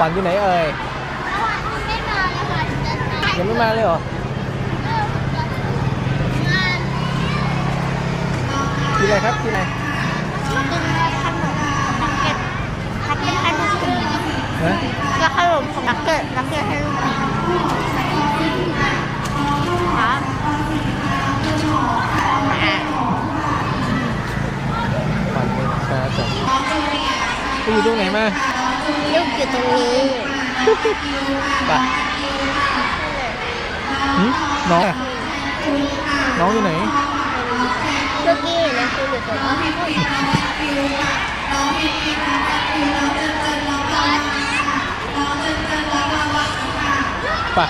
ฝันอยู่ไหนเอ่ยไม่มาเลยค่ะจะมายังไม่มาเลยเหรองานที่ไหนครับที่ไหนเป็นขนมนักเก็ตนักเก็ตให้ลูกกินนะแล้วขนมของนักเก็ตนักเก็ตให้ลูกกินครับอะฝันเป็นช้าจังไปอยู่ตรงไหนมา ลูกอยู่ตรงนี้ไปหึน้องอะน้องอยู่ไหนลูกกี้นะคืออยู่ตรงนี้ไป